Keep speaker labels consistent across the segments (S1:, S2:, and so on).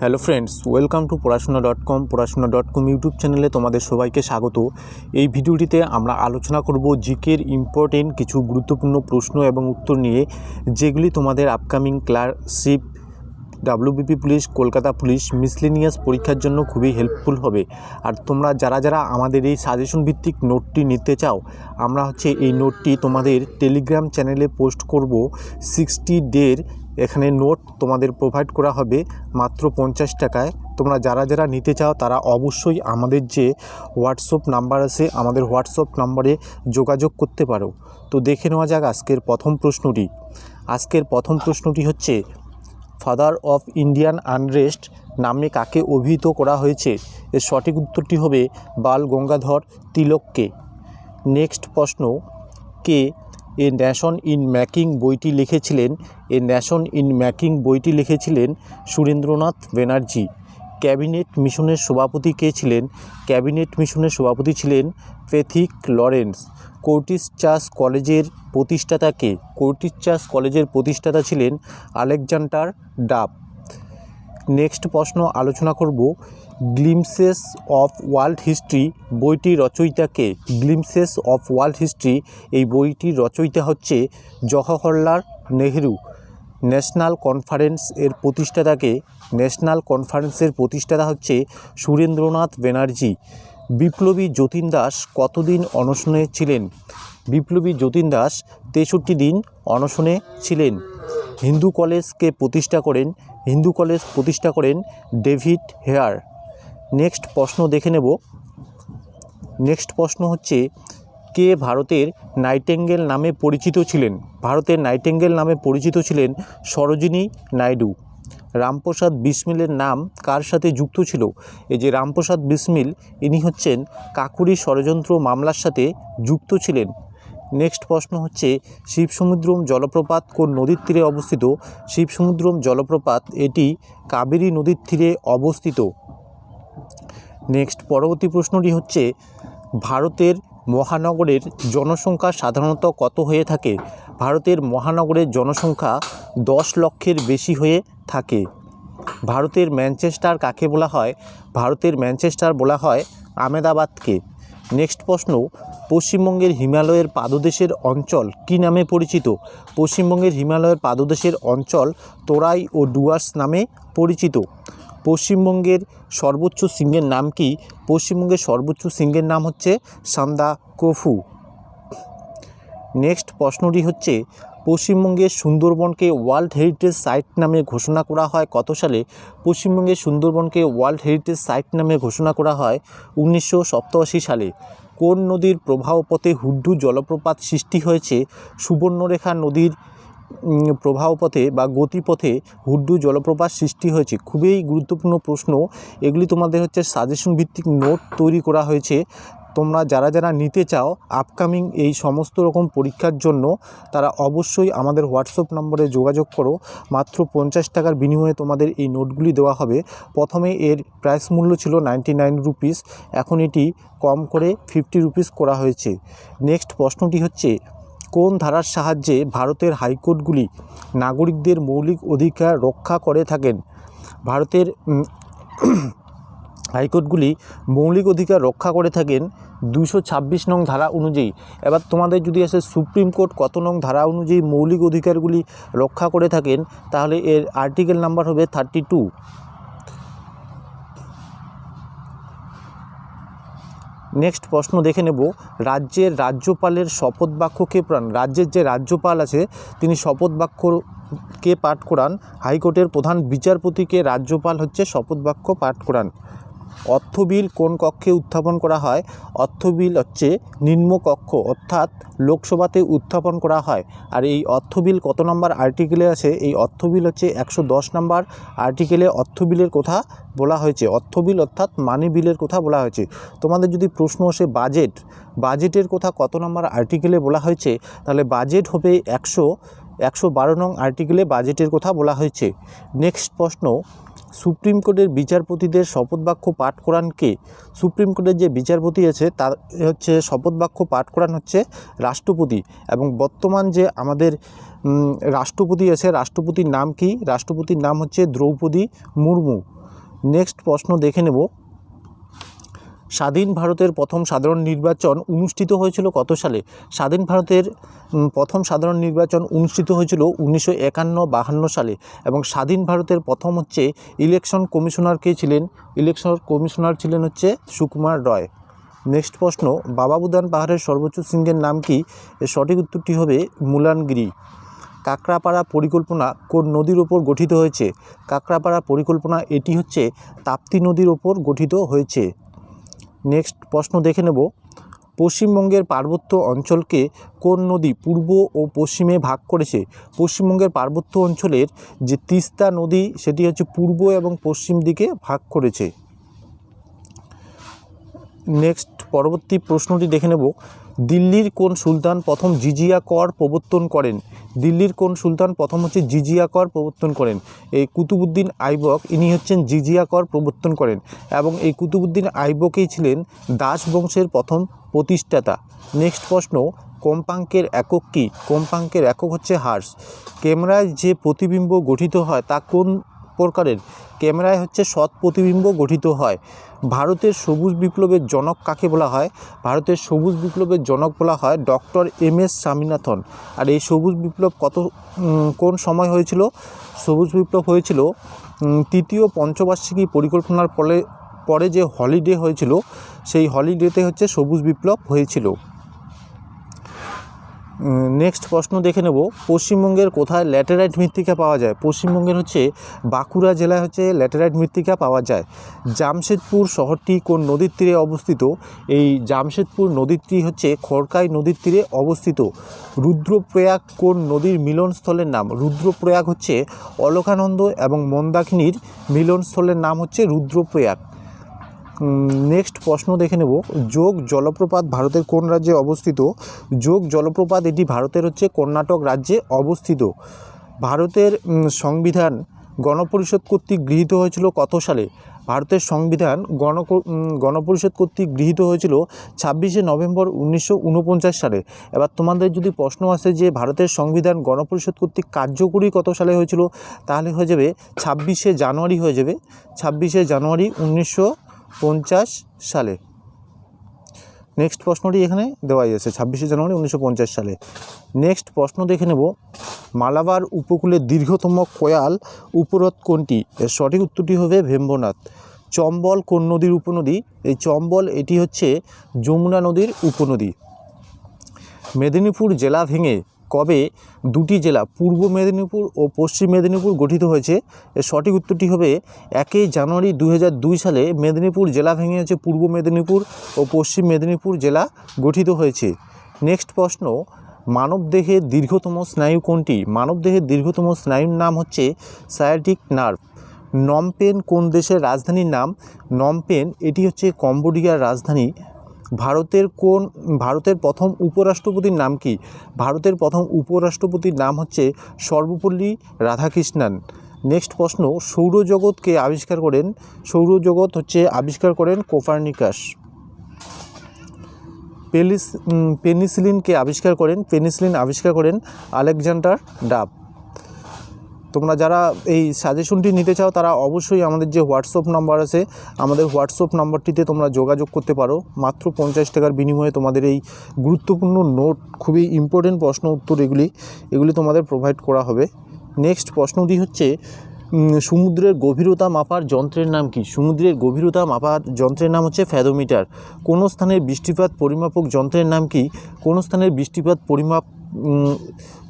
S1: Hello friends, welcome to Porashona dot com, Porashona dot com YouTube চ্যানেলে তোমাদের সবাইকে স্বাগত। এই ভিডিওটিতে আমরা আলোচনা করব জিকের ইম্পর্টেন্ট কিছু গুরুত্বপূর্ণ প্রশ্ন এবং উত্তর নিয়ে, যেগুলি তোমাদের upcoming clerkship WBP police, Kolkata police, miscellaneous পরীক্ষার জন্য খুবই হেল্পফুল হবে। আর তোমরা যারা যারা আমাদের এই সাজেশন ভিত্তিক নোটটি নিতে চাও, আমরা হচ্ছে এই নোটটি তোমাদের টেলিগ্রাম চ্যানেলে পোস্ট করব, সিক্সটি ডের এখানে নোট তোমাদের প্রোভাইড করা হবে মাত্র পঞ্চাশ টাকায়। তোমরা যারা যারা নিতে চাও, তারা অবশ্যই আমাদের যে হোয়াটসঅ্যাপ নাম্বার আছে, আমাদের হোয়াটসঅ্যাপ নাম্বারে যোগাযোগ করতে পারো। তো দেখে নেওয়া যাক আজকের প্রথম প্রশ্নটি। আজকের প্রথম প্রশ্নটি হচ্ছে ফাদার অফ ইন্ডিয়ান আনরেস্ট নামে কাকে অভিহিত করা হয়েছে? এর সঠিক উত্তরটি হবে বাল গঙ্গাধর তিলককে। নেক্সট প্রশ্ন, কে এ ন্যাশন ইন ম্যাকিং বইটি লিখেছিলেন। এ ন্যাশন ইন ম্যাকিং বইটি লিখেছিলেন সুরেন্দ্রনাথ ব্যানার্জি। ক্যাবিনেট মিশনের সভাপতি কে ছিলেন? ক্যাবিনেট মিশনের সভাপতি ছিলেন পেথিক লরেন্স। কর্টিস চার্চ কলেজের প্রতিষ্ঠাতা কে? কর্টিস চার্চ কলেজের প্রতিষ্ঠাতা ছিলেন আলেকজান্ডার ডাব। নেক্সট প্রশ্ন আলোচনা করব। গ্লিমসেস অফ ওয়ার্ল্ড হিস্ট্রি বইটির রচয়িতাকে গ্লিমসেস অফ ওয়ার্ল্ড হিস্ট্রি, এই বইটির রচয়িতা হচ্ছে জওহরলাল নেহেরু। ন্যাশনাল কনফারেন্স এর প্রতিষ্ঠাতাকে ন্যাশনাল কনফারেন্সের প্রতিষ্ঠাতা হচ্ছে সুরেন্দ্রনাথ ব্যানার্জি। বিপ্লবী যতীন দাস কতদিন অনশনে ছিলেন? বিপ্লবী যতীন দাস তেষট্টি দিন অনশনে ছিলেন। হিন্দু কলেজকে প্রতিষ্ঠা করেন, হিন্দু কলেজ প্রতিষ্ঠা করেন ডেভিড হেয়ার। নেক্সট প্রশ্ন দেখে নেব। নেক্সট প্রশ্ন হচ্ছে, কে ভারতের নাইটেঙ্গেল নামে পরিচিত ছিলেন? ভারতের নাইটেঙ্গেল নামে পরিচিত ছিলেন সরোজিনী নাইডু। রামপ্রসাদ বিসমিলের নাম কার সাথে যুক্ত ছিল? এই যে রামপ্রসাদ বিসমিল, ইনি হচ্ছেন কাকুরি ষড়যন্ত্র মামলার সাথে যুক্ত ছিলেন। নেক্সট প্রশ্ন হচ্ছে, শিবসমুদ্রম জলপ্রপাত কোন নদীর তীরে অবস্থিত? শিবসমুদ্রম জলপ্রপাত এটি কাবেরী নদীর তীরে অবস্থিত। নেক্সট পরবর্তী প্রশ্নটি হচ্ছে, ভারতের মহানগরের জনসংখ্যা সাধারণত কত হয়ে থাকে? ভারতের মহানগরের জনসংখ্যা দশ লক্ষের বেশি হয়ে থাকে। ভারতের ম্যানচেস্টার কাকে বলা হয়? ভারতের ম্যানচেস্টার বলা হয় আমেদাবাদকে। নেক্সট প্রশ্ন, পশ্চিমবঙ্গের হিমালয়ের পাদদেশের অঞ্চল কি নামে পরিচিত? পশ্চিমবঙ্গের হিমালয়ের পাদদেশের অঞ্চল তোরাই ও ডুয়ার্স নামে পরিচিত। পশ্চিমবঙ্গের সর্বোচ্চ সিংহের নাম কি? পশ্চিমবঙ্গের সর্বোচ্চ সিংহের নাম হচ্ছে সান্দা কফু। নেক্সট প্রশ্নটি হচ্ছে, পশ্চিমবঙ্গের সুন্দরবনকে ওয়ার্ল্ড হেরিটেজ সাইট নামে ঘোষণা করা হয় কত সালে? পশ্চিমবঙ্গের সুন্দরবনকে ওয়ার্ল্ড হেরিটেজ সাইট নামে ঘোষণা করা হয় উনিশশো সালে। কোন নদীর প্রবাহ পথে হুড্ডু জলপ্রপাত সৃষ্টি হয়েছে? সুবর্ণরেখা নদীর প্রবাহপথে বা গতিপথে হুড্ডু জলপ্রপাত সৃষ্টি হয়েছে। খুবই গুরুত্বপূর্ণ প্রশ্ন। এগুলি তোমাদের হচ্ছে সাজেশন ভিত্তিক নোট তৈরি করা হয়েছে। তোমরা যারা যারা নিতে চাও আপকামিং এই সমস্ত রকম পরীক্ষার জন্য, তারা অবশ্যই আমাদের হোয়াটসঅ্যাপ নম্বরে যোগাযোগ করো। মাত্র পঞ্চাশ টাকার বিনিময়ে তোমাদের এই নোটগুলি দেওয়া হবে। প্রথমে এর প্রাইস মূল্য ছিল নাইনটি নাইন রুপিস এখন এটি কম করে ফিফটি রুপিস করা হয়েছে। নেক্সট প্রশ্নটি হচ্ছে কোন ধারার সাহায্যে ভারতের হাইকোর্টগুলি নাগরিকদের মৌলিক অধিকার রক্ষা করে থাকেন? ভারতের হাইকোর্টগুলি মৌলিক অধিকার রক্ষা করে থাকেন দুশো ছাব্বিশ নং ধারা অনুযায়ী। এবার তোমাদের যদি আসে সুপ্রিম কোর্ট কত নং ধারা অনুযায়ী মৌলিক অধিকারগুলি রক্ষা করে থাকেন, তাহলে এর আর্টিকেল নাম্বার হবে থার্টি টু। নেক্সট প্রশ্ন দেখে নেব। রাজ্যের রাজ্যপালের শপথ বাক্য কে প্রাণ রাজ্যের যে রাজ্যপাল আছে, তিনি শপথ বাক্য কে পাঠ করান। হাইকোর্টের প্রধান বিচারপতিকে রাজ্যপাল হচ্ছে শপথ বাক্য পাঠ করান। অর্থ বিল কোন কক্ষে উত্থাপন করা হয়? অর্থ বিল হচ্ছে নিম্ন কক্ষ, অর্থাৎ লোকসভাতে উত্থাপন করা হয়। আর এই অর্থ বিল কত নম্বর আর্টিকেলে আছে? এই অর্থ বিল হচ্ছে একশো দশ নম্বর আর্টিকেলে অর্থ বিলের কথা বলা হয়েছে। অর্থ বিল অর্থাৎ মানি বিলের কথা বলা হয়েছে। তোমাদের যদি প্রশ্ন আসে বাজেট, বাজেটের কথা কত নম্বর আর্টিকেলে বলা হয়েছে? তাহলে বাজেট হবে একশো একশো বারো নং আর্টিকেলে বাজেটের কথা বলা হয়েছে। নেক্সট প্রশ্ন সুপ্রিম কোর্টের বিচারপতিদের শপথ বাক্য পাঠ করান কে? সুপ্রিম কোর্টের যে বিচারপতি আছে, তার হচ্ছে শপথ বাক্য পাঠ করান হচ্ছে রাষ্ট্রপতি। এবং বর্তমান যে আমাদের রাষ্ট্রপতি আছে, রাষ্ট্রপতির নাম কি? রাষ্ট্রপতির নাম হচ্ছে দ্রৌপদী মুর্মু। নেক্সট প্রশ্ন দেখে নেব। স্বাধীন ভারতের প্রথম সাধারণ নির্বাচন অনুষ্ঠিত হয়েছিল কত সালে? স্বাধীন ভারতের প্রথম সাধারণ নির্বাচন অনুষ্ঠিত হয়েছিল উনিশশো একান্ন বাহান্ন সালে এবং স্বাধীন ভারতের প্রথম হচ্ছে ইলেকশন কমিশনার কে ছিলেন? ইলেকশন কমিশনার ছিলেন হচ্ছে সুকুমার রয়। নেক্সট প্রশ্ন বাবা বুদান পাহাড়ের সর্বোচ্চ শৃঙ্গের নাম কি? সঠিক উত্তরটি হবে মুলানগিরি। কাকড়াপাড়া পরিকল্পনা কোন নদীর ওপর গঠিত হয়েছে? কাকড়াপাড়া পরিকল্পনা এটি হচ্ছে তাপ্তি নদীর ওপর গঠিত হয়েছে। নেক্সট প্রশ্ন দেখে নেব। পশ্চিমবঙ্গের পার্বত্য অঞ্চলকে কোন নদী পূর্ব ও পশ্চিমে ভাগ করেছে? পশ্চিমবঙ্গের পার্বত্য অঞ্চলের যে তিস্তা নদী, সেটি হচ্ছে পূর্ব এবং পশ্চিম দিকে ভাগ করেছে। নেক্সট পরবর্তী প্রশ্নটি দেখে নেব। দিল্লির কোন সুলতান প্রথম জিজিয়া কর প্রবর্তন করেন? দিল্লির কোন সুলতান প্রথম হচ্ছে জিজিয়া কর প্রবর্তন করেন? এই কুতুবুদ্দিন আইবক, ইনি হচ্ছেন জিজিয়া কর প্রবর্তন করেন এবং এই কুতুবুদ্দিন আইবকেই ছিলেন দাস বংশের প্রথম প্রতিষ্ঠাতা। নেক্সট প্রশ্ন, কম্পাঙ্কের একক কী? কম্পাঙ্কের একক হচ্ছে হার্স। ক্যামেরায় যে প্রতিবিম্ব গঠিত হয় তা কোন প্রকারের ক্যামেরায় হচ্ছে সৎ প্রতিবিম্ব গঠিত হয়। ভারতের সবুজ বিপ্লবের জনক কাকে বলা হয়? ভারতের সবুজ বিপ্লবের জনক বলা হয় ডক্টর এম এস স্বামীনাথন। আর এই সবুজ বিপ্লব কত কোন সময় হয়েছিল? সবুজ বিপ্লব হয়েছিল তৃতীয় পঞ্চবার্ষিকী পরিকল্পনার ফলে, পরে যে হলিডে হয়েছিল, সেই হলিডেতে হচ্ছে সবুজ বিপ্লব হয়েছিল। নেক্সট প্রশ্ন দেখে নেব। পশ্চিমবঙ্গের কোথায় ল্যাটেরাইট মৃত্তিকা পাওয়া যায়? পশ্চিমবঙ্গের হচ্ছে বাঁকুড়া জেলায় হচ্ছে ল্যাটেরাইট মৃত্তিকা পাওয়া যায়। জামশেদপুর শহরটি কোন নদীর তীরে অবস্থিত? এই জামশেদপুর নদীটি হচ্ছে খড়কাই নদীর তীরে অবস্থিত। রুদ্রপ্রয়াগ কোন নদীর মিলনস্থলের নাম? রুদ্রপ্রয়াগ হচ্ছে অলকানন্দ এবং মন্দাকিনীর মিলনস্থলের নাম হচ্ছে রুদ্রপ্রয়াগ। নেক্সট প্রশ্ন দেখে নেব। যোগ জলপ্রপাত ভারতের কোন রাজ্যে অবস্থিত? যোগ জলপ্রপাত এটি ভারতের হচ্ছে কর্ণাটক রাজ্যে অবস্থিত। ভারতের সংবিধান গণপরিষদ কর্তৃক গৃহীত হয়েছিল কত সালে? ভারতের সংবিধান গণ গণপরিষদ কর্তৃক গৃহীত হয়েছিল ছাব্বিশে নভেম্বর উনিশশো উনপঞ্চাশ সালে। এবার তোমাদের যদি প্রশ্ন আসে যে ভারতের সংবিধান গণপরিষদ কর্তৃক কার্যকরী কত সালে হয়েছিল, তাহলে হয়ে যাবে ছাব্বিশে জানুয়ারি হয়ে যাবে। ছাব্বিশে জানুয়ারি উনিশশো পঞ্চাশ সালে। নেক্সট প্রশ্নটি এখানে দেওয়াই আছে, ছাব্বিশে জানুয়ারি উনিশশো পঞ্চাশ সালে। নেক্সট প্রশ্ন দেখে নেব, মালাবার উপকূলের দীর্ঘতম কয়াল উপহ্রদ কোনটি? এর সঠিক উত্তরটি হবে ভেম্বনাথ। চম্বল কোন নদীর উপনদী? এই চম্বল, এটি হচ্ছে যমুনা নদীর উপনদী। মেদিনীপুর জেলা ভেঙে কবে দুটি জেলা, পূর্ব মেদিনীপুর ও পশ্চিম মেদিনীপুর গঠিত হয়েছে? এর সঠিক উত্তরটি হবে একই জানুয়ারি দু হাজার দুই সালে মেদিনীপুর জেলা ভেঙে হচ্ছে পূর্ব মেদিনীপুর ও পশ্চিম মেদিনীপুর জেলা গঠিত হয়েছে। নেক্সট প্রশ্ন মানবদেহের দীর্ঘতম স্নায়ু কোনটি? মানবদেহের দীর্ঘতম স্নায়ুর নাম হচ্ছে সায়াটিক নার্ভ। নমপেন কোন দেশের রাজধানীর নাম? নমপেন, এটি হচ্ছে কম্বোডিয়ার রাজধানী। ভারতের কোন, ভারতের প্রথম উপরাষ্ট্রপতির নাম কি? ভারতের প্রথম উপরাষ্ট্রপতির নাম হচ্ছে সর্বপল্লী রাধাকৃষ্ণান। নেক্সট প্রশ্ন, সৌরজগৎকে আবিষ্কার করেন, সৌরজগৎ হচ্ছে আবিষ্কার করেন কোপার্নিকাস। পেলিস পেনিসিলিনকে আবিষ্কার করেন, পেনিসিলিন আবিষ্কার করেন আলেকজান্ডার ডাব। তোমরা যারা এই সাজেশনটি নিতে চাও, তারা অবশ্যই আমাদের যে হোয়াটসঅ্যাপ নাম্বার আছে, আমাদের হোয়াটসঅ্যাপ নাম্বারটিতে তোমরা যোগাযোগ করতে পারো। মাত্র পঞ্চাশ টাকার বিনিময়ে তোমাদের এই গুরুত্বপূর্ণ নোট খুবই ইম্পর্টেন্ট প্রশ্ন উত্তর এগুলি এগুলি তোমাদের প্রোভাইড করা হবে। নেক্সট প্রশ্নটি হচ্ছে সমুদ্রের গভীরতা মাপার যন্ত্রের নাম কি? সমুদ্রের গভীরতা মাপার যন্ত্রের নাম হচ্ছে ফ্যাদোমিটার। কোন স্থানের বৃষ্টিপাত পরিমাপক যন্ত্রের নাম কি? কোন স্থানের বৃষ্টিপাত পরিমাপ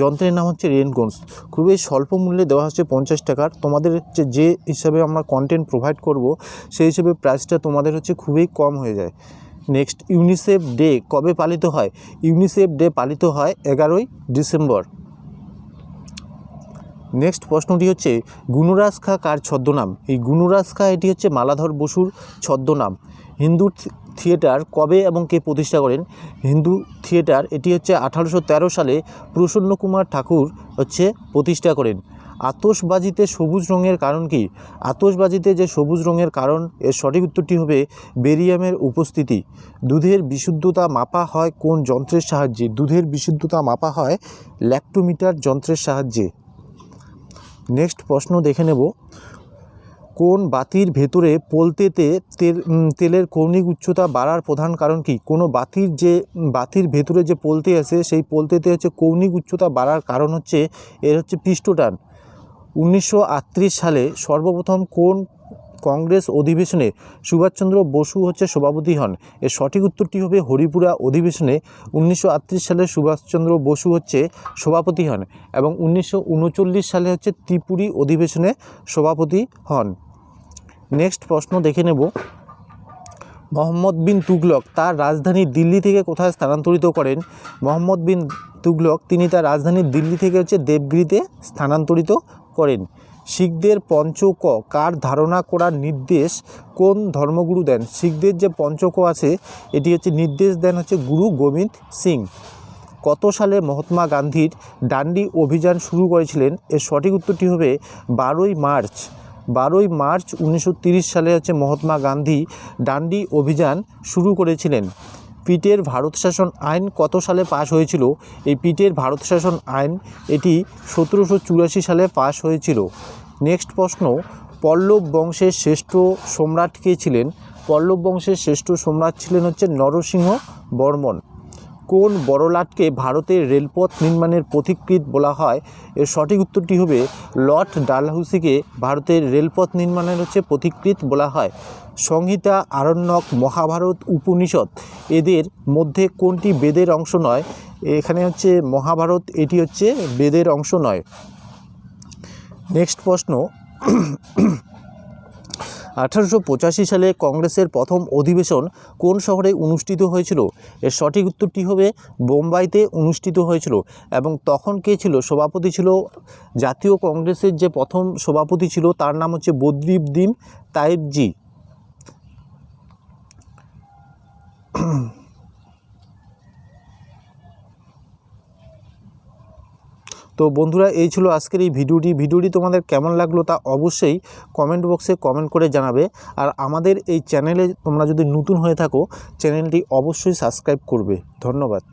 S1: যন্ত্রের নাম হচ্ছে রেনগন্স খুবই স্বল্প মূল্যে দেওয়া হচ্ছে পঞ্চাশ টাকার। তোমাদের হচ্ছে যে হিসাবে আমরা কন্টেন্ট প্রোভাইড করব, সেই হিসেবে প্রাইসটা তোমাদের হচ্ছে খুবই কম হয়ে যায়। নেক্সট ইউনিসেফ ডে কবে পালিত হয়? ইউনিসেফ ডে পালিত হয় এগারোই ডিসেম্বর। নেক্সট প্রশ্নটি হচ্ছে, গুণরাজ খা কার ছদ্মনাম? এই গুণরাজ খা এটি হচ্ছে মালাধর বসুর ছদ্মনাম। হিন্দু থিয়েটার কবে এবং কে প্রতিষ্ঠা করেন? হিন্দু থিয়েটার, এটি হচ্ছে আঠারোশো তেরো সালে প্রসন্ন কুমার ঠাকুর হচ্ছে প্রতিষ্ঠা করেন। আতসবাজিতে সবুজ রঙের কারণ কি? আতসবাজিতে যে সবুজ রঙের কারণ, এর সঠিক উত্তরটি হবে বেরিয়ামের উপস্থিতি। দুধের বিশুদ্ধতা মাপা হয় কোন যন্ত্রের সাহায্যে? দুধের বিশুদ্ধতা মাপা হয় ল্যাক্টোমিটার যন্ত্রের সাহায্যে। নেক্সট প্রশ্ন দেখে নেব। কোন বাতির ভেতরে পোলতেতে তেল তেলের কৌণিক উচ্চতা বাড়ার প্রধান কারণ কি? কোনো বাতির যে বাতির ভেতরে যে পোলতে আছে, সেই পোলতেতে হচ্ছে কৌণিক উচ্চতা বাড়ার কারণ হচ্ছে, এর হচ্ছে পৃষ্ঠটান। উনিশশো আটত্রিশ সালে সর্বপ্রথম কোন কংগ্রেস অধিবেশনে সুভাষচন্দ্র বসু হচ্ছে সভাপতি হন। এর সঠিক উত্তরটি হবে হরিপুরা অধিবেশনে। উনিশশো আটত্রিশ সালে সুভাষচন্দ্র বসু হচ্ছে সভাপতি হন এবং উনিশশো উনচল্লিশ সালে হচ্ছে ত্রিপুরী অধিবেশনে সভাপতি হন। নেক্সট প্রশ্ন দেখে নেব। মোহাম্মদ বিন তুগলক তার রাজধানী দিল্লি থেকে কোথায় স্থানান্তরিত করেন? মোহাম্মদ বিন তুগলক তিনি তার রাজধানী দিল্লি থেকে হচ্ছে দেবগিরিতে স্থানান্তরিত করেন। শিখদের পঞ্চক কার ধারণা করার নির্দেশ কোন ধর্মগুরু দেন? শিখদের যে পঞ্চক আছে, এটি হচ্ছে নির্দেশ দেন হচ্ছে গুরু গোবিন্দ সিং। কত সালে মহাত্মা গান্ধীর ডান্ডি অভিযান শুরু করেছিলেন? এর সঠিক উত্তরটি হবে বারোই মার্চ। বারোই মার্চ উনিশশো সালে হচ্ছে মহাত্মা গান্ধী ডান্ডি অভিযান শুরু করেছিলেন। পিটের ভারত শাসন আইন কত সালে পাশ হয়েছিল? এই পিটের ভারত শাসন আইন এটি সতেরোশো চুরাশি সালে পাশ হয়েছিল। নেক্সট প্রশ্ন, পল্লব বংশের শ্রেষ্ঠ সম্রাট কে ছিলেন? পল্লব বংশের শ্রেষ্ঠ সম্রাট ছিলেন হচ্ছে নরসিংহ বর্মন। কোন বড়লাটকে ভারতের রেলপথ নির্মাণের পথিকৃৎ বলা হয়? এর সঠিক উত্তরটি হবে, লর্ড ডালহাউসিকে ভারতের রেলপথ নির্মাণের হচ্ছে পথিকৃৎ বলা হয়। সংহিতা আরণ্যক মহাভারত উপনিষদ, এদের মধ্যে কোনটি বেদের অংশ নয়? এখানে হচ্ছে মহাভারত, এটি হচ্ছে বেদের অংশ নয়। নেক্সট প্রশ্ন। আঠারোশো পঁচাশি সালে কংগ্রেসের প্রথম অধিবেশন কোন শহরে অনুষ্ঠিত হয়েছিল? এর সঠিক উত্তরটি হবে বোম্বাইতে অনুষ্ঠিত হয়েছিল এবং তখন কে ছিল? সভাপতি ছিল জাতীয় কংগ্রেসের যে প্রথম সভাপতি ছিল তার নাম হচ্ছে বদ্রীবদিন তাইবজি। তো বন্ধুরা, এই ছিল আজকের এই ভিডিওটি। ভিডিওটি তোমাদের কেমন লাগল তা অবশ্যই কমেন্ট বক্সে কমেন্ট করে জানাবে। আর আমাদের এই চ্যানেলে তোমরা যদি নতুন হয়ে থাকো, চ্যানেলটি অবশ্যই সাবস্ক্রাইব করবে। ধন্যবাদ।